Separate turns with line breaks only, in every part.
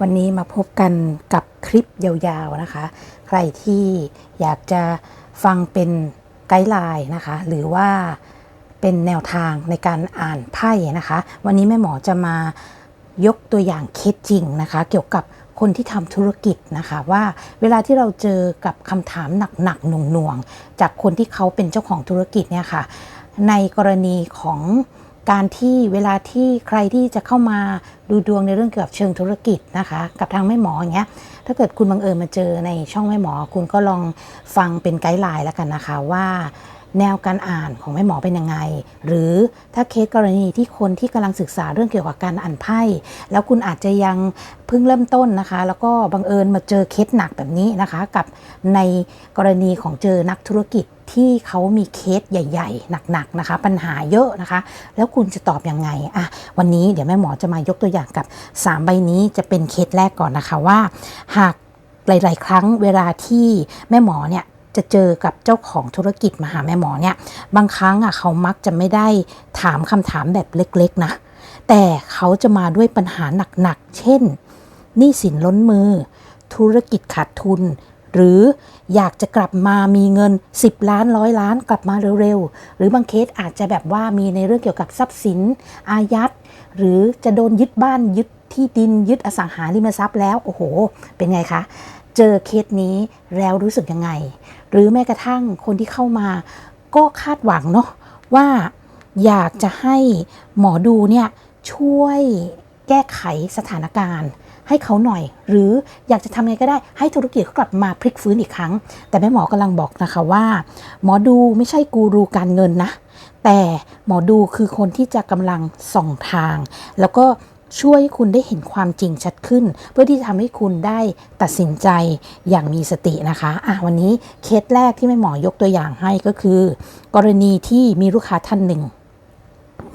วันนี้มาพบกันกับคลิปยาวๆนะคะ ใครที่อยากจะฟังเป็นไกด์ไลน์นะคะ หรือว่าเป็นแนวทางในการอ่านไพ่นะคะ วันนี้แม่หมอจะมายกตัวอย่างเคสจริงนะคะ เกี่ยวกับคนที่ทำธุรกิจนะคะว่าเวลาที่เราเจอกับคำถามหนักๆหน่วงๆจากคนที่เขาเป็นเจ้าของธุรกิจเนี่ยค่ะ ในกรณีของ การที่เวลาที่ใครที่จะเข้ามาดูดวงในเรื่องเกี่ยวกับเชิงธุรกิจนะคะ กับทางแม่หมออย่างเงี้ยถ้าเกิดคุณบังเอิญมาเจอในช่องแม่หมอ คุณก็ลองฟังเป็นไกด์ไลน์แล้วกันนะคะว่า แนวการอ่านของแม่หมอเป็นยังไง หรือถ้าเคสกรณีที่คนที่กำลังศึกษาเรื่องเกี่ยวกับการอ่านไพ่แล้วคุณอาจจะยังเพิ่งเริ่มต้นนะคะ แล้วก็บังเอิญมาเจอเคสหนักแบบนี้นะคะ กับในกรณีของเจอนักธุรกิจที่เขามีเคสใหญ่ ๆ หนักๆนะคะ ปัญหาเยอะนะคะ แล้วคุณจะตอบยังไงอะวันนี้เดี๋ยวแม่หมอจะมายกตัวอย่างกับ 3 ใบนี้จะเป็นเคสแรกก่อนนะคะว่า หากหลาย ๆ ครั้งเวลาที่แม่หมอเนี่ย จะเจอกับเจ้าของธุรกิจมาหาแม่หมอเนี่ย บางครั้งอะเขามักจะไม่ได้ถามคำถามแบบเล็กๆนะ แต่เขาจะมาด้วยปัญหาหนักๆ เช่นหนี้สินล้นมือ ธุรกิจขาดทุน หรืออยากจะกลับมามีเงิน 10 ล้านร้อยล้านกลับมาเร็วๆ หรือบางเคสอาจจะแบบว่ามีในเรื่องเกี่ยวกับทรัพย์สิน อายัด หรือจะโดนยึดบ้านยึดที่ดินยึดอสังหาริมทรัพย์แล้ว โอ้โห เป็นไงคะ เจอเคสนี้แล้วรู้สึกยังไง หรือแม้กระทั่งคนที่เข้ามา ก็คาดหวังเนาะว่าอยากจะให้หมอดูเนี่ยช่วยแก้ไขสถานการณ์ ให้เขาหน่อย หรืออยากจะทำไงก็ได้ให้ธุรกิจเขากลับมาพลิกฟื้นอีกครั้ง แต่แม่หมอกำลังบอกนะคะว่า หมอดูไม่ใช่กูรูการเงินนะ แต่หมอดูคือคนที่จะกำลังส่องทาง แล้วก็ ช่วยให้คุณได้เห็นความจริงชัดขึ้น เพื่อที่จะทำให้คุณได้ตัดสินใจอย่างมีสตินะคะอะวันนี้เคสแรกที่แม่หมอยกตัวอย่างให้ก็คือ กรณีที่มีลูกค้าท่านหนึ่ง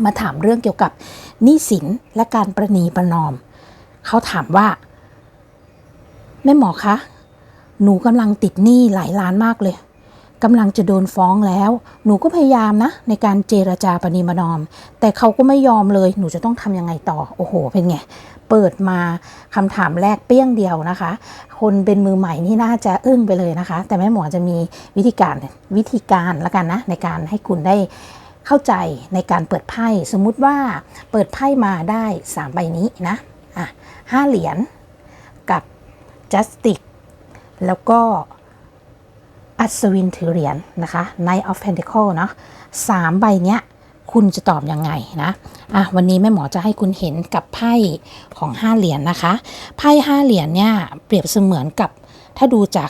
มาถามเรื่องเกี่ยวกับหนี้สินและการประนีประนอม เขาถามว่า แม่หมอคะ หนูกำลังติดหนี้หลายล้านมากเลย กำลังจะโดนฟ้องแล้ว หนูก็พยายามนะ ในการเจรจาประนีประนอม แต่เขาก็ไม่ยอมเลย หนูจะต้องทำยังไงต่อ โอ้โห เป็นไง เปิดมาคำถามแรกเปี้ยงเดียวนะคะ คนเป็นมือใหม่นี่น่าจะอึ้งไปเลยนะคะ แต่แม่หมอจะมีวิธีการวิธีการละกันนะ ในการให้คุณได้เข้าใจในการเปิดไพ่ สมมุติว่าเปิดไพ่มาได้ 3 ใบนี้นะอะห้าเหรียญกับจัสติกแล้วก็ อัศวินถือเหรียญนะคะ Knight of Pentacle เนาะสามใบเนี้ยคุณจะตอบยังไงนะอะวันนี้แม่หมอจะให้คุณเห็นกับไพ่ของห้าเหรียญนนะคะ ไพ่ห้าเหรียญเนี่ยเปรียบเสมือนกับถ้าดูจาก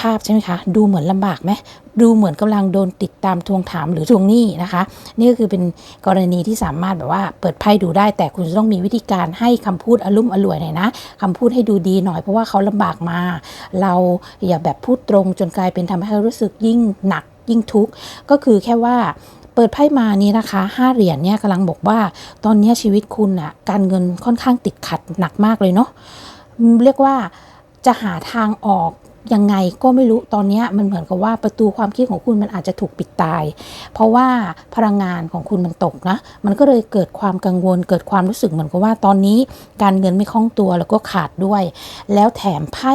ภาพใช่ไหมคะ ดูเหมือนลำบากไหมดูเหมือนกำลังโดนติดตามทวงถามหรือทวงหนี้นะคะ นี่ก็คือเป็นกรณีที่สามารถแบบว่าเปิดไพ่ดูได้ แต่คุณจะต้องมีวิธีการให้คำพูดอารมณ์อร่วยหน่อยนะคำพูดให้ดูดีหน่อยเพราะว่าเขาลำบากมา เราอย่าแบบพูดตรงจนกลายเป็นทำให้เขารู้สึกยิ่งหนักยิ่งทุกข์ก็คือแค่ว่าเปิดไพ่มานี้นะคะห้าเหรียญเนี่ยกำลังบอกว่า ตอนนี้ชีวิตคุณอะการเงินค่อนข้างติดขัดหนักมากเลยเนาะเรียกว่าจะหาทางออก ยังไงก็ไม่รู้ตอนนี้มันเหมือนกับว่าประตูความคิดของคุณมันอาจจะถูกปิดตาย เพราะว่าพลังงานของคุณมันตกนะ มันก็เลยเกิดความกังวล เกิดความรู้สึกเหมือนกับว่าตอนนี้การเงินไม่คล่องตัวแล้วก็ขาดด้วย แล้วแถมไพ่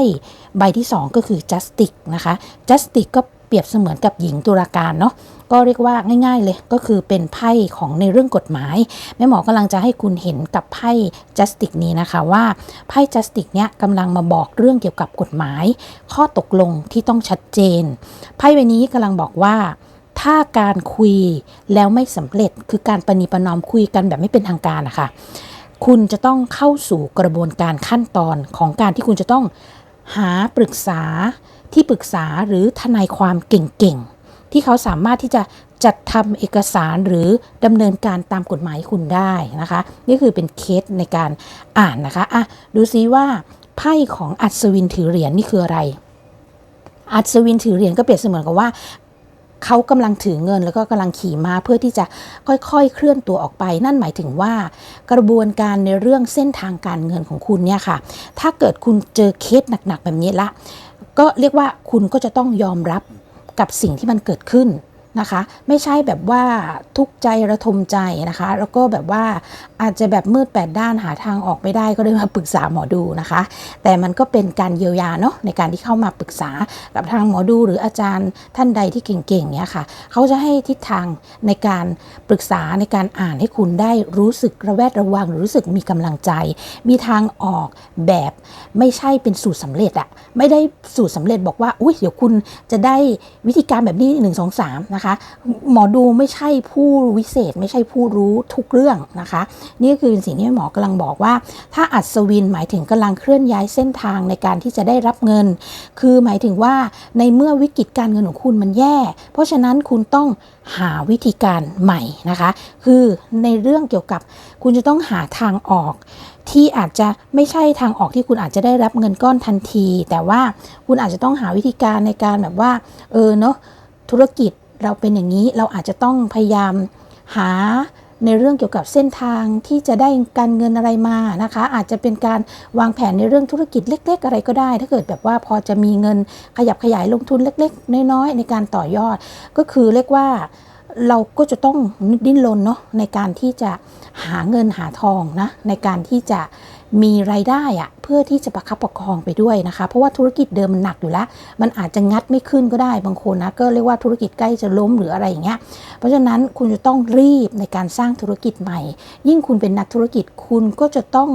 ใบที่ 2 ก็คือ justice นะคะ justice ก็เปรียบเสมือนกับหญิงตุลาการเนาะ ก็เรียกว่าง่ายๆเลยก็คือเป็นไพ่ของในเรื่องกฎหมาย แม่หมอกำลังจะให้คุณเห็นกับไพ่ justice นี้นะคะว่าไพ่ justice เนี้ยกำลังมาบอกเรื่องเกี่ยวกับกฎหมาย ข้อตกลงที่ต้องชัดเจน ไพ่ใบนี้กำลังบอกว่าถ้าการคุยแล้วไม่สำเร็จคือการประนีประนอมคุยกันแบบไม่เป็นทางการนะคะคุณจะต้องเข้าสู่กระบวนการขั้นตอนของการที่คุณจะต้องหาปรึกษาที่ปรึกษาหรือทนายความเก่งๆ ที่เขาสามารถที่จะจัดทำเอกสารหรือดำเนินการตามกฎหมายคุณได้นะคะ นี่คือเป็นเคสในการอ่านนะคะอะดูซิว่าไพ่ของอัศวินถือเหรียญนี่คืออะไร อัศวินถือเหรียญก็เปรียบเสมือนกับว่าเขากำลังถือเงินแล้วก็กำลังขี่ม้าเพื่อที่จะค่อยๆ เคลื่อนตัวออกไป นั่นหมายถึงว่ากระบวนการในเรื่องเส้นทางการเงินของคุณเนี่ยค่ะ ถ้าเกิดคุณเจอเคสหนักๆแบบนี้ละ ก็เรียกว่าคุณก็จะต้องยอมรับ กับสิ่งที่มันเกิดขึ้น นะคะ ไม่ใช่แบบว่าทุกใจระทมใจนะคะ แล้วก็แบบว่าอาจจะแบบมืดแปดด้านหาทางออกไม่ได้ก็เลยมาปรึกษาหมอดูนะคะ แต่มันก็เป็นการเยียวยาเนาะในการที่เข้ามาปรึกษากับทางหมอดูหรืออาจารย์ท่านใดที่เก่งๆเนี่ยค่ะ เขาจะให้ทิศทางในการปรึกษาในการอ่านให้คุณได้รู้สึกระแวดระวังหรือรู้สึกมีกำลังใจ มีทางออกแบบไม่ใช่เป็นสูตรสำเร็จอะไม่ได้สูตรสำเร็จบอกว่าอุ้ยเดี๋ยวคุณจะได้วิธีการแบบนี้1 2 3นะคะหมอดูไม่ใช่ผู้วิเศษ ไม่ใช่ผู้รู้ทุกเรื่องนะคะ นี่ก็คือสิ่งที่หมอกำลังบอกว่า ถ้าอัศวินหมายถึงกำลังเคลื่อนย้ายเส้นทางในการที่จะได้รับเงิน คือหมายถึงว่าในเมื่อวิกฤตการเงินของคุณมันแย่ เพราะฉะนั้นคุณต้องหาวิธีการใหม่นะคะ คือในเรื่องเกี่ยวกับคุณจะต้องหาทางออกที่อาจจะไม่ใช่ทางออกที่คุณอาจจะได้รับเงินก้อนทันที แต่ว่าคุณอาจจะต้องหาวิธีการในการแบบว่า เออเนาะธุรกิจ เราเป็นอย่างนี้เราอาจจะต้องพยายามหาในเรื่องเกี่ยวกับเส้นทางที่จะได้การเงินอะไรมานะคะ อาจจะเป็นการวางแผนในเรื่องธุรกิจเล็ก ๆ อะไรก็ได้ ถ้าเกิดแบบว่าพอจะมีเงินขยับขยายลงทุนเล็ก ๆ น้อยๆในการต่อยอด ก็คือเรียกว่าเราก็จะต้องดิ้นรนเนาะในการที่จะหาเงินหาทองนะในการที่จะ มีรายได้อะเพื่อที่จะประคับประคองไปด้วยนะคะ เพราะว่าธุรกิจเดิมมันหนักอยู่แล้ว มันอาจจะงัดไม่ขึ้นก็ได้บางคนนะก็เรียกว่าธุรกิจใกล้จะล้มหรืออะไรอย่างเงี้ยเพราะฉะนั้นคุณจะต้องรีบในการสร้างธุรกิจใหม่ ยิ่งคุณเป็นนักธุรกิจคุณก็จะต้อง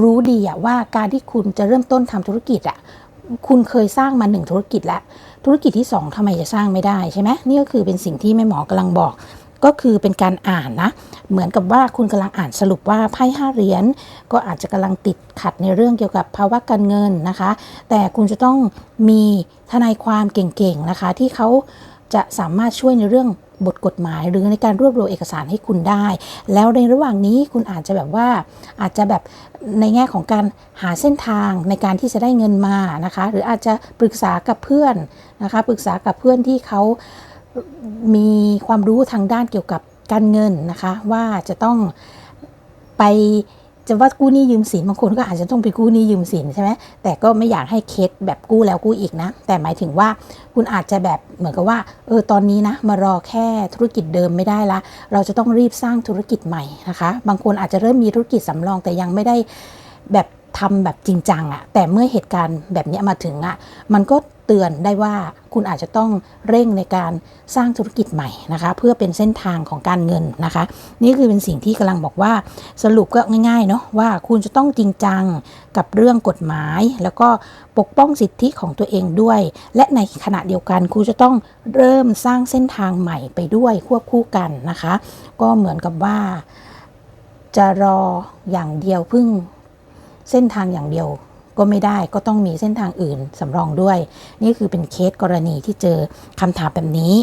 รู้ดีอะว่าการที่คุณจะเริ่มต้นทำธุรกิจอะคุณเคยสร้างมาหนึ่งธุรกิจแล้ว ธุรกิจที่ 2ทำไมจะสร้างไม่ได้ใช่ไหมนี่ก็คือเป็นสิ่งที่แม่หมอกำลังบอก ก็คือเป็นการอ่านนะ เหมือนกับว่าคุณกำลังอ่านสรุปว่าไพ่ห้าเหรียญก็อาจจะกำลังติดขัดในเรื่องเกี่ยวกับภาวะการเงินนะคะ แต่คุณจะต้องมีทนายความเก่งๆนะคะ ที่เขาจะสามารถช่วยในเรื่องบทกฎหมายหรือในการรวบรวมเอกสารให้คุณได้ แล้วในระหว่างนี้คุณอาจจะแบบว่าอาจจะแบบในแง่ของการหาเส้นทางในการที่จะได้เงินมานะคะ หรืออาจจะปรึกษากับเพื่อนนะคะ ปรึกษากับเพื่อนที่เขา มีความรู้ทางด้านเกี่ยวกับการเงินนะคะ ว่าจะต้องไปจะว่ากู้หนี้ยืมสินบางคนก็อาจจะต้องไปกู้หนี้ยืมสินใช่ไหมแต่ก็ไม่อยากให้เคสแบบกู้แล้วกู้อีกนะ แต่หมายถึงว่าคุณอาจจะแบบเหมือนกับว่าเออตอนนี้นะมารอแค่ธุรกิจเดิมไม่ได้ละ เราจะต้องรีบสร้างธุรกิจใหม่นะคะ บางคนอาจจะเริ่มมีธุรกิจสำรองแต่ยังไม่ได้แบบทำแบบจริงจังอะแต่เมื่อเหตุการณ์แบบนี้มาถึงอะมันก็ เตือนได้ว่าคุณอาจจะต้องเร่งในการสร้างธุรกิจใหม่นะคะ เพื่อเป็นเส้นทางของการเงินนะคะ นี่คือเป็นสิ่งที่กำลังบอกว่าสรุปก็ง่ายๆเนาะว่าคุณจะต้องจริงจังกับเรื่องกฎหมาย แล้วก็ปกป้องสิทธิของตัวเองด้วย และในขณะเดียวกันคุณจะต้องเริ่มสร้างเส้นทางใหม่ไปด้วยควบคู่กันนะคะ ก็เหมือนกับว่าจะรออย่างเดียวพึ่งเส้นทางอย่างเดียว ก็ไม่ได้ก็ต้องมีเส้นทางอื่นสำรองด้วย นี่คือเป็นเคสกรณีที่เจอคำถามแบบนี้